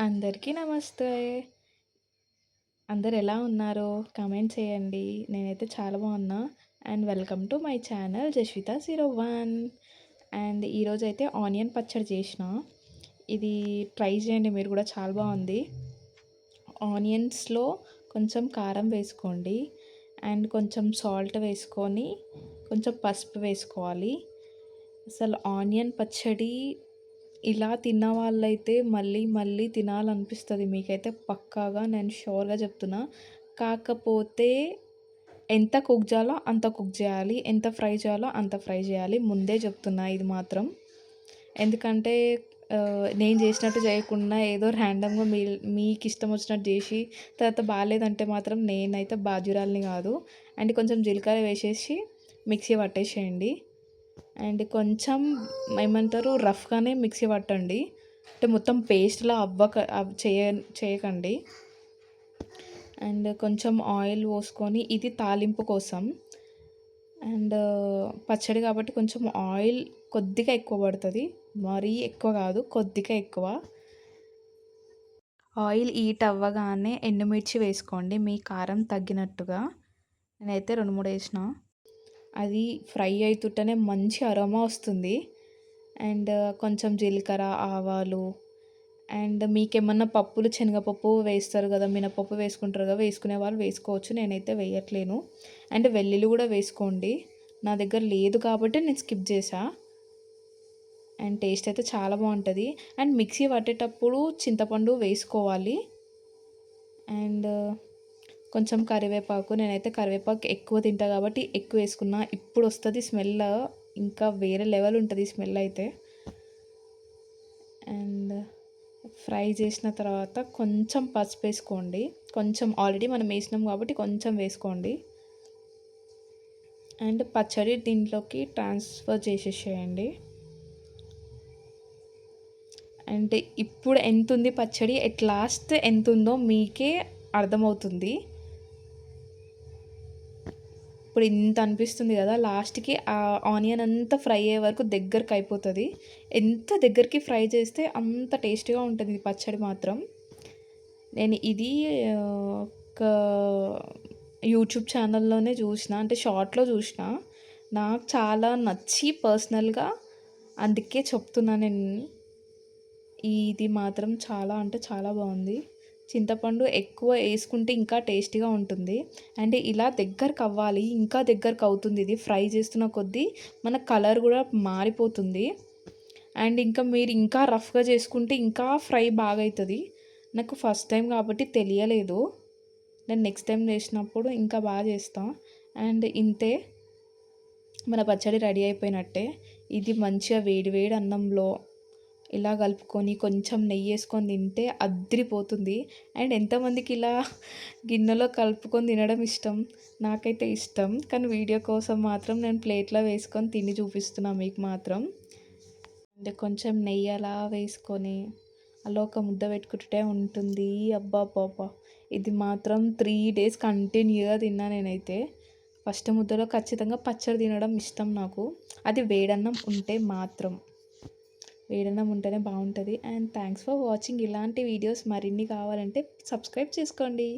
అందరికీ నమస్తే. అందరు ఎలా ఉన్నారో కామెంట్ చేయండి. నేనైతే చాలా బాగున్నా. And welcome to my channel Jasvitha zero one. And ఈరోజైతే ఆనియన్ పచ్చడి చేసిన. ఇది ట్రై చేయండి మీరు కూడా చాలా బాగుంది. ఆనియన్స్‌లో కొంచెం కారం వేసుకోండి. అండ్ కొంచెం సాల్ట్ వేసుకొని కొంచెం పసుపు వేసుకోవాలి. అసలు ఆనియన్ పచ్చడి ఇలా తిన్న వాళ్ళైతే మళ్ళీ మళ్ళీ తినాలనిపిస్తుంది మీకైతే పక్కాగా నేను షూర్‌గా చెప్తున్నా. కాకపోతే ఎంత కుక్ చేయాలో అంత కుక్ చేయాలి. ఎంత ఫ్రై చేయాలో అంత ఫ్రై చేయాలి. ముందే చెప్తున్నా ఇది మాత్రం. ఎందుకంటే నేను చేసినట్టు చేయకుండా ఏదో ర్యాండమ్‌గా మీ ఇష్టం వచ్చినట్టు చేసి తర్వాత బాగాలేదంటే మాత్రం నేనైతే బాధ్యురాలిని కాదు. అండ్ కొంచెం జీలకర్ర వేసేసి మిక్సీ పట్టేసేయండి. అండ్ కొంచెం ఏమంటారు రఫ్‌గానే మిక్సీ పట్టండి. అంటే మొత్తం పేస్ట్‌లా అవ్వక చేయ చేయకండి. అండ్ కొంచెం ఆయిల్ పోసుకొని ఇది తాలింపు కోసం. అండ్ పచ్చడి కాబట్టి కొంచెం ఆయిల్ కొద్దిగా ఎక్కువ పడుతుంది మరీ ఎక్కువ కాదు కొద్దిగా ఎక్కువ. ఆయిల్ హీట్ అవ్వగానే ఎండుమిర్చి వేసుకోండి మీ కారం తగ్గినట్టుగా. నేనైతే రెండు మూడు వేసిన అది ఫ్రై అవుతుంటేనే మంచి అరోమా వస్తుంది. అండ్ కొంచెం జీలకర్ర, ఆవాలు అండ్ మీకేమన్నా పప్పులు శనగపప్పు వేస్తారు కదా! మినపప్పు వేసుకుంటారు కదా! వేసుకునే వాళ్ళు వేసుకోవచ్చు. నేనైతే వేయట్లేను. అండ్ వెల్లుల్లి కూడా వేసుకోండి. నా దగ్గర లేదు కాబట్టి నేను స్కిప్ చేసా అండ్ టేస్ట్ అయితే చాలా బాగుంటుంది అండ్ మిక్సీ పట్టేటప్పుడు చింతపండు వేసుకోవాలి. అండ్ కొంచెం కరివేపాకు నేనైతే కరివేపాకు ఎక్కువ తింటా కాబట్టి ఎక్కువ వేసుకున్నా. ఇప్పుడు వస్తుంది స్మెల్ ఇంకా వేరే లెవెల్ ఉంటుంది స్మెల్ అయితే. అండ్ ఫ్రై చేసిన తర్వాత కొంచెం పసుపు వేసుకోండి. కొంచెం ఆల్రెడీ మనం వేసినాం కాబట్టి కొంచెం వేసుకోండి. అండ్ పచ్చడి దీంట్లోకి ట్రాన్స్‌ఫర్ చేసేసేయండి. అంటే ఇప్పుడు ఎంతుంది పచ్చడి ఎట్ లాస్ట్ ఎంతుందో మీకే అర్థమవుతుంది. ఇప్పుడు ఇంత అనిపిస్తుంది కదా! లాస్ట్‌కి ఆ ఆనియన్ అంతా ఫ్రై అయ్యే వరకు దగ్గరికి అయిపోతుంది ఎంత దగ్గరికి ఫ్రై చేస్తే అంత టేస్టీగా ఉంటుంది ఇది పచ్చడి మాత్రం. నేను ఇది ఒక యూట్యూబ్ ఛానల్‌లోనే చూసిన. అంటే షార్ట్‌లో చూసిన. నాకు చాలా నచ్చి పర్సనల్‌గా అందుకే చెప్తున్నా నేను. ఇది మాత్రం చాలా అంటే చాలా బాగుంది. చింతపండు ఎక్కువ వేసుకుంటే ఇంకా టేస్టీగా ఉంటుంది. అండ్ ఇలా దగ్గరకు అవ్వాలి. ఇంకా దగ్గరికి అవుతుంది ఇది ఫ్రై చేస్తున్న కొద్దీ మన కలర్ కూడా మారిపోతుంది. అండ్ ఇంకా మీరు ఇంకా రఫ్‌గా చేసుకుంటే ఇంకా ఫ్రై బాగా అవుతుంది నాకు ఫస్ట్ టైం కాబట్టి తెలియలేదు. నేను నెక్స్ట్ టైం చేసినప్పుడు ఇంకా బాగా చేస్తాను అండ్ ఇంతే మన పచ్చడి రెడీ అయిపోయినట్టే. ఇది మంచిగా వేడి వేడి అన్నంలో ఇలా కలుపుకొని కొంచెం నెయ్యి వేసుకొని తింటే అద్దిరిపోతుంది. అండ్ ఎంతమందికి ఇలా గిన్నెలో కలుపుకొని తినడం ఇష్టం. నాకైతే ఇష్టం. కానీ వీడియో కోసం మాత్రం నేను ప్లేట్‌లో వేసుకొని తిని చూపిస్తున్నాను మీకు మాత్రం. అండ్ కొంచెం నెయ్యి అలా వేసుకొని అలా ఒక ముద్ద పెట్టుకుంటే ఉంటుంది. అబ్బా పాపా ఇది మాత్రం త్రీ డేస్ కంటిన్యూగా తిన్నా నేనైతే. ఫస్ట్ ముద్దలో ఖచ్చితంగా పచ్చడి తినడం ఇష్టం నాకు. అది వేడన్నం ఉంటే మాత్రం. వేడన్నం ఉంటేనే బాగుంటుంది అండ్ థ్యాంక్స్ ఫర్ వాచింగ్. ఇలాంటి వీడియోస్ మరిన్ని కావాలంటే సబ్స్క్రైబ్ చేసుకోండి.